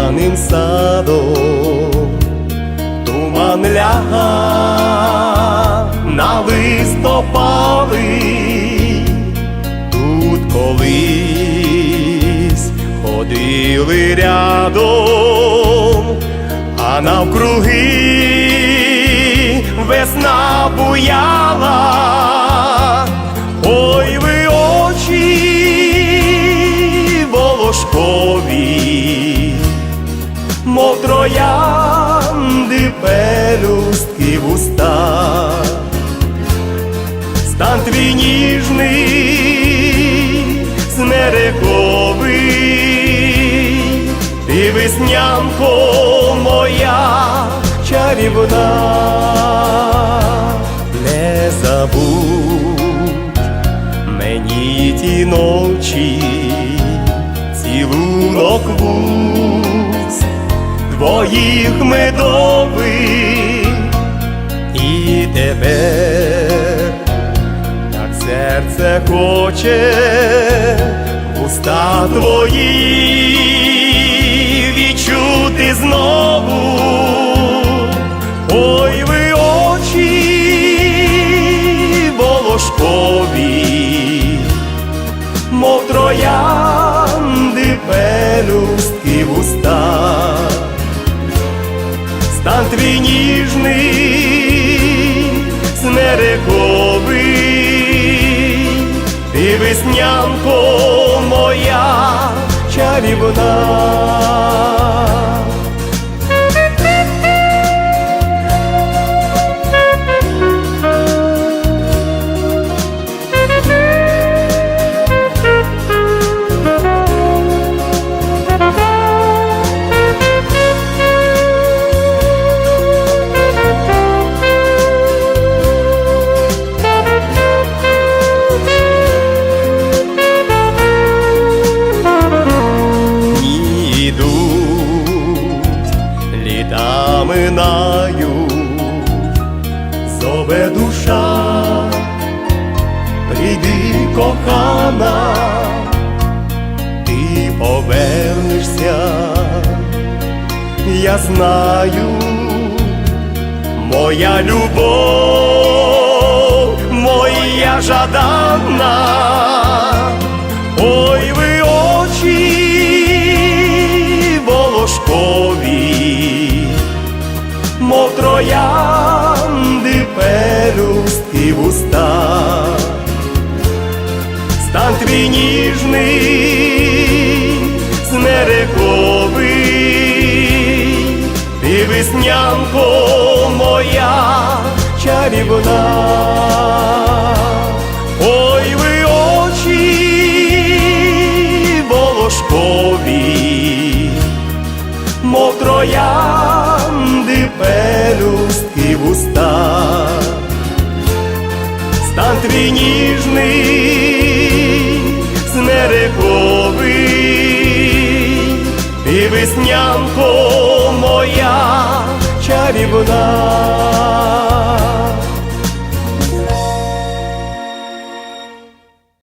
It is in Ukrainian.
багряним садом, туман ляга на листопади, тут колись ходили рядом, а навкруги весна буяла, троянди пелюстки в уста, стан твій ніжний, смерековий, ти веснянко моя чарівна, не забудь мені ті ночі, цілунок вуз твоїх медових і тепер так серце хоче уста твої відчути знову. Ой, ви очі волошкові, мов троянди пелюстки в уста, стан твій ніжний, смерековий, ти веснянко моя чарівна. Кохана, ти повернешся, я знаю, моя любов, моя жадана. Ой, ви очі волошкові, мов троянди пелюстки в уста, ніжний, смерековий, ти веснянко моя чарівна. Ой, ви очі волошкові, мов троянди пелюстки уста, стан твій ніжний, ти веснянко моя чарівна.